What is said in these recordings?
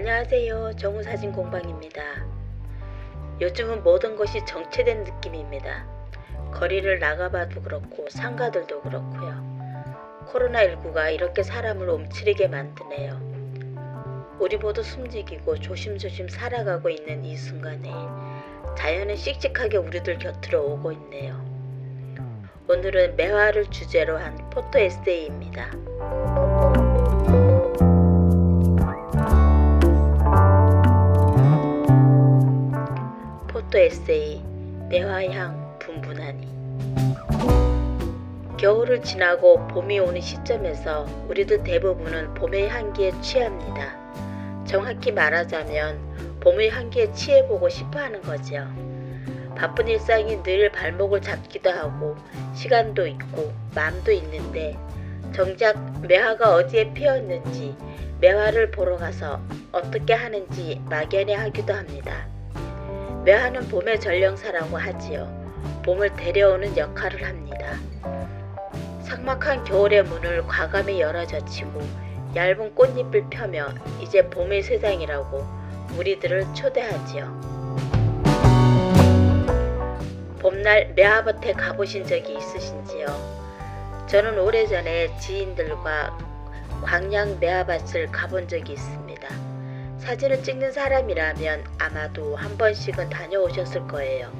안녕하세요. 정우사진 공방입니다. 요즘은 모든 것이 정체된 느낌입니다. 거리를 나가봐도 그렇고 상가들도 그렇고요. 코로나19가 이렇게 사람을 움츠리게 만드네요. 우리 모두 숨지기고 조심조심 살아가고 있는 이 순간에 자연은 씩씩하게 우리들 곁으로 오고 있네요. 오늘은 매화를 주제로 한 포토 에세이입니다. 포토 에세이 매화향 분분하니 겨울을 지나고 봄이 오는 시점에서 우리들 대부분은 봄의 향기에 취합니다. 정확히 말하자면 봄의 향기에 취해보고 싶어 하는 거죠. 바쁜 일상이 늘 발목을 잡기도 하고 시간도 있고 마음도 있는데 정작 매화가 어디에 피었는지 매화를 보러 가서 어떻게 하는지 막연해 하기도 합니다. 매화는 봄의 전령사라고 하지요. 봄을 데려오는 역할을 합니다. 삭막한 겨울의 문을 과감히 열어젖히고 얇은 꽃잎을 펴며 이제 봄의 세상이라고 우리들을 초대하지요. 봄날 매화밭에 가보신 적이 있으신지요? 저는 오래전에 지인들과 광양 매화밭을 가본 적이 있습니다. 사진을 찍는 사람이라면 아마도 한 번씩은 다녀오셨을 거예요.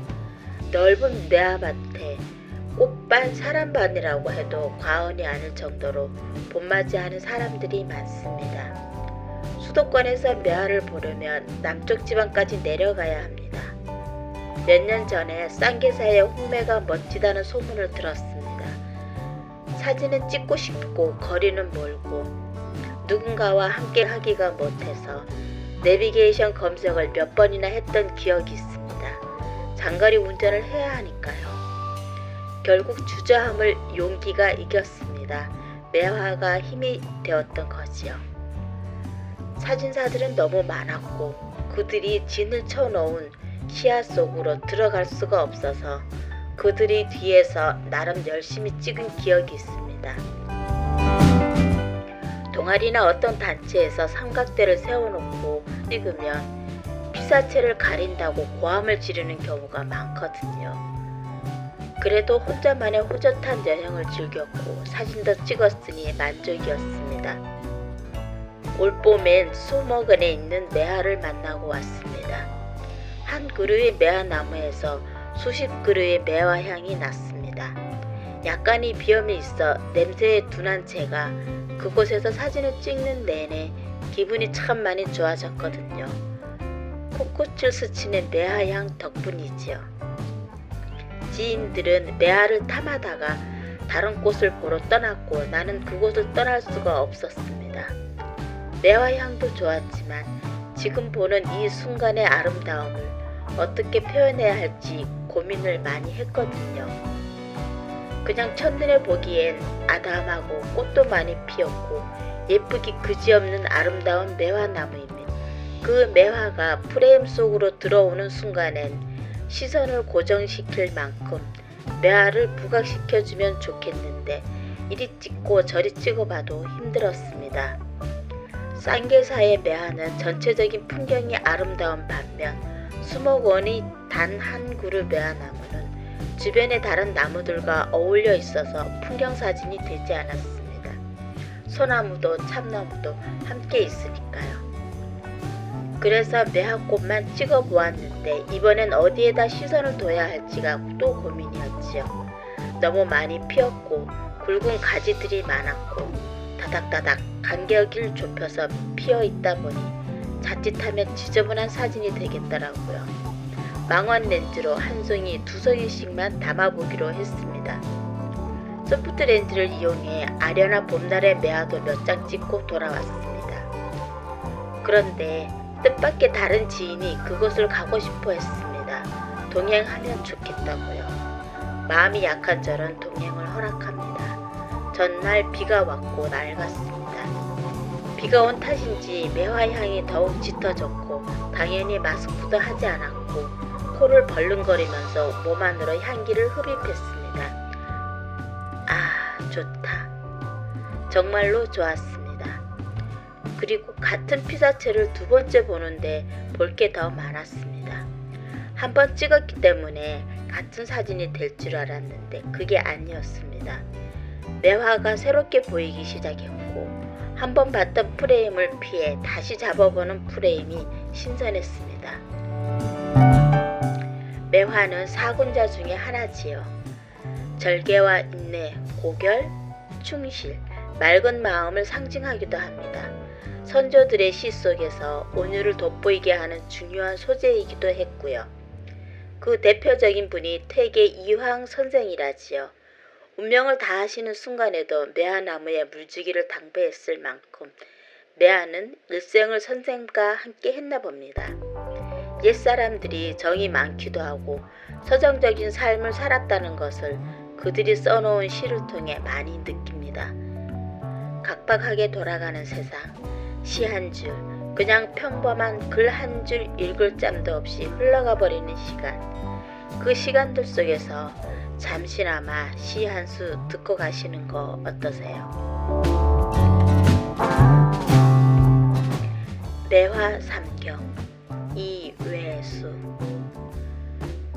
넓은 매화밭에 꽃반 사람반이라고 해도 과언이 아닐 정도로 봄맞이하는 사람들이 많습니다. 수도권에서 매화를 보려면 남쪽 지방까지 내려가야 합니다. 몇 년 전에 쌍계사의 홍매가 멋지다는 소문을 들었습니다. 사진은 찍고 싶고 거리는 멀고 누군가와 함께 하기가 못해서 내비게이션 검색을 몇 번이나 했던 기억이 있습니다. 장거리 운전을 해야 하니까요. 결국 주저함을 용기가 이겼습니다. 매화가 힘이 되었던 거지요. 사진사들은 너무 많았고 그들이 진을 쳐놓은 시야 속으로 들어갈 수가 없어서 그들이 뒤에서 나름 열심히 찍은 기억이 있습니다. 동아리나 어떤 단체에서 삼각대를 세워놓고 찍으면 피사체를 가린다고 고함을 지르는 경우가 많거든요. 그래도 혼자만의 호젓한 여행을 즐겼고 사진도 찍었으니 만족이었습니다. 올봄엔 수목원에 있는 매화를 만나고 왔습니다. 한 그루의 매화나무에서 수십 그루의 매화향이 났습니다. 약간의 비염이 있어 냄새에 둔한 제가 그곳에서 사진을 찍는 내내 기분이 참 많이 좋아졌거든요. 코끝을 스치는 매화향 덕분이지요. 지인들은 매화를 탐하다가 다른 곳을 보러 떠났고 나는 그곳을 떠날 수가 없었습니다. 매화향도 좋았지만 지금 보는 이 순간의 아름다움을 어떻게 표현해야 할지 고민을 많이 했거든요. 그냥 첫눈에 보기엔 아담하고 꽃도 많이 피었고 예쁘기 그지없는 아름다운 매화나무입니다. 그 매화가 프레임 속으로 들어오는 순간엔 시선을 고정시킬 만큼 매화를 부각시켜주면 좋겠는데 이리 찍고 저리 찍어봐도 힘들었습니다. 쌍계사의 매화는 전체적인 풍경이 아름다운 반면 수목원이 단한 그루 매화나무는 주변의 다른 나무들과 어울려 있어서 풍경 사진이 되지 않았습니다. 소나무도 참나무도 함께 있으니까요. 그래서 매화꽃만 찍어 보았는데 이번엔 어디에다 시선을 둬야 할지가 또 고민이었지요. 너무 많이 피었고 굵은 가지들이 많았고 다닥다닥 간격을 좁혀서 피어 있다 보니 자칫하면 지저분한 사진이 되겠더라고요. 망원 렌즈로 한 송이 두 송이씩만 담아보기로 했습니다. 소프트 렌즈를 이용해 아련한 봄날의 매화도 몇 장 찍고 돌아왔습니다. 그런데 뜻밖의 다른 지인이 그곳을 가고 싶어 했습니다. 동행하면 좋겠다고요. 마음이 약한 저는 동행을 허락합니다. 전날 비가 왔고 낡았습니다. 비가 온 탓인지 매화향이 더욱 짙어졌고 당연히 마스크도 하지 않았고 코를 벌렁거리면서 몸 안으로 향기를 흡입했습니다. 아, 좋다. 정말로 좋았습니다. 그리고 같은 피사체를 두 번째 보는데 볼 게 더 많았습니다. 한 번 찍었기 때문에 같은 사진이 될 줄 알았는데 그게 아니었습니다. 매화가 새롭게 보이기 시작했고 한 번 봤던 프레임을 피해 다시 잡아보는 프레임이 신선했습니다. 매화는 사군자 중에 하나지요. 절개와 인내, 고결, 충실, 맑은 마음을 상징하기도 합니다. 선조들의 시 속에서 온유를 돋보이게 하는 중요한 소재이기도 했고요. 그 대표적인 분이 퇴계 이황 선생이라지요. 운명을 다하시는 순간에도 매화나무에 물주기를 당부했을 만큼 매화는 일생을 선생과 함께 했나 봅니다. 옛사람들이 정이 많기도 하고 서정적인 삶을 살았다는 것을 그들이 써놓은 시를 통해 많이 느낍니다. 각박하게 돌아가는 세상, 시 한 줄, 그냥 평범한 글 한 줄 읽을 짬도 없이 흘러가 버리는 시간. 그 시간들 속에서 잠시나마 시 한 수 듣고 가시는 거 어떠세요? 매화 삼경 이외수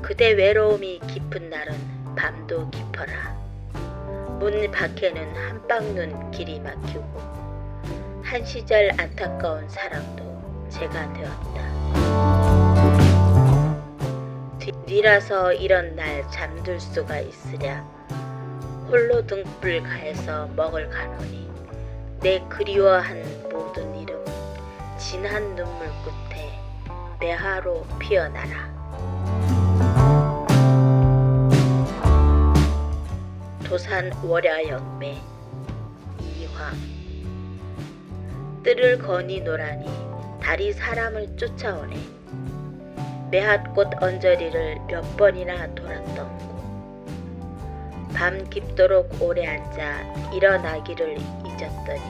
그대 외로움이 깊은 날은 밤도 깊어라. 문 밖에는 한방눈 길이 막히고 한 시절 안타까운 사랑도 제가 되었다. 뒤라서 이런 날 잠들 수가 있으랴. 홀로 등불 가에서 먹을 가노니 내 그리워한 모든 이름 진한 눈물 끝에 매화로 피어나라 도산 월야영매 이황 뜰을 거니 노라니 달이 사람을 쫓아오네. 매핫꽃 언저리를 몇 번이나 돌았던 곳밤 깊도록 오래 앉아 일어나기를 잊었더니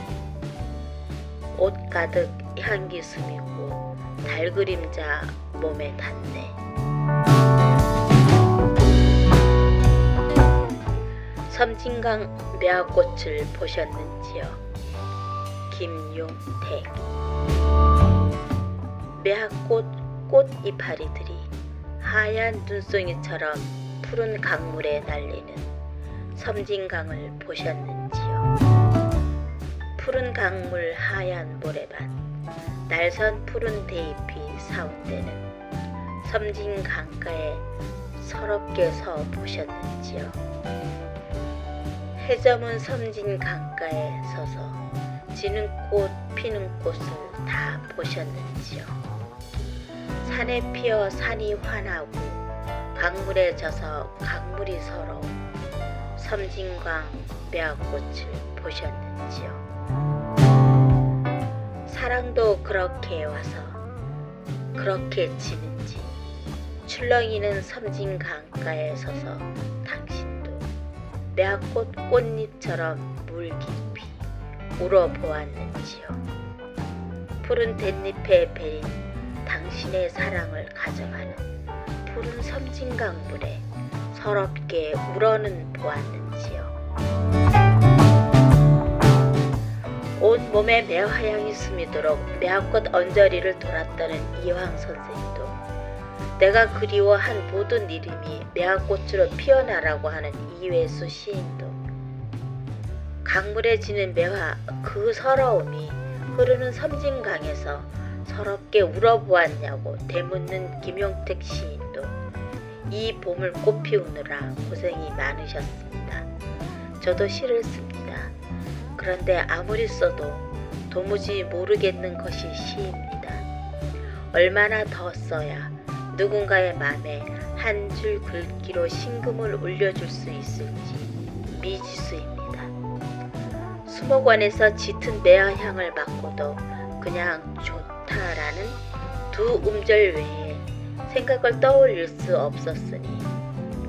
옷 가득 향기 스미고 달 그림자 몸에 닿네 섬진강 매화꽃을 보셨는지요? 김용택 매화꽃 꽃 이파리들이 하얀 눈송이처럼 푸른 강물에 날리는 섬진강을 보셨는지요? 푸른 강물 하얀 모래밭 날선 푸른 대잎이 사운되는 섬진 강가에 서럽게 서 보셨는지요? 해저문 섬진 강가에 서서 지는 꽃 피는 꽃을 다 보셨는지요? 산에 피어 산이 환하고 강물에 져서 강물이 서러운 섬진강 매화꽃을 보셨는지요? 사랑도 그렇게 와서 그렇게 지는지 출렁이는 섬진 강가에 서서 당신도 매화꽃 꽃잎처럼 물 깊이 울어보았는지요. 푸른 댄잎에 베린 당신의 사랑을 가져가는 푸른 섬진강물에 서럽게 울어는 보았는지요. 온 몸에 매화향이 스미도록 매화꽃 언저리를 돌았다는 이황 선생도 내가 그리워한 모든 이름이 매화꽃으로 피어나라고 하는 이회수 시인도 강물에 지는 매화 그 서러움이 흐르는 섬진강에서 서럽게 울어보았냐고 되묻는 김용택 시인도 이 봄을 꽃 피우느라 고생이 많으셨습니다. 저도 시를 씁니다. 그런데 아무리 써도 도무지 모르겠는 것이 시입니다. 얼마나 더 써야 누군가의 마음에 한 줄 글귀로 신금을 울려줄 수 있을지 미지수입니다. 수목원에서 짙은 매화향을 맡고도 그냥 좋다라는 두 음절 외에 생각을 떠올릴 수 없었으니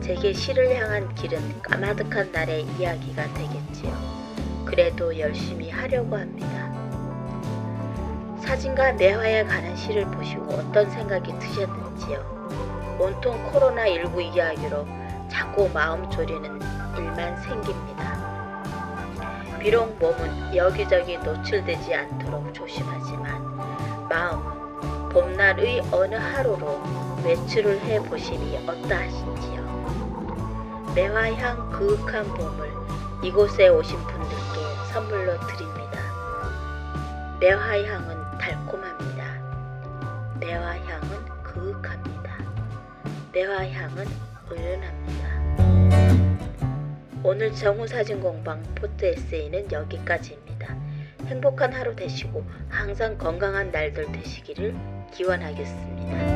제게 시를 향한 길은 까마득한 날의 이야기가 되겠지요. 그래도 열심히 하려고 합니다. 사진과 매화에 관한 시를 보시고 어떤 생각이 드셨는지요? 온통 코로나19 이야기로 자꾸 마음 졸이는 일만 생깁니다. 비록 몸은 여기저기 노출되지 않도록 조심하지만 마음은 봄날의 어느 하루로 외출을 해 보심이 어떠하신지요. 매화향 그윽한 봄을 이곳에 오신 분들께 선물로 드립니다. 매화향은 달콤합니다. 매화향은 그윽합니다. 매화향은 은은합니다. 오늘 정우사진공방 포토 에세이는 여기까지입니다. 행복한 하루 되시고 항상 건강한 날들 되시기를 기원하겠습니다.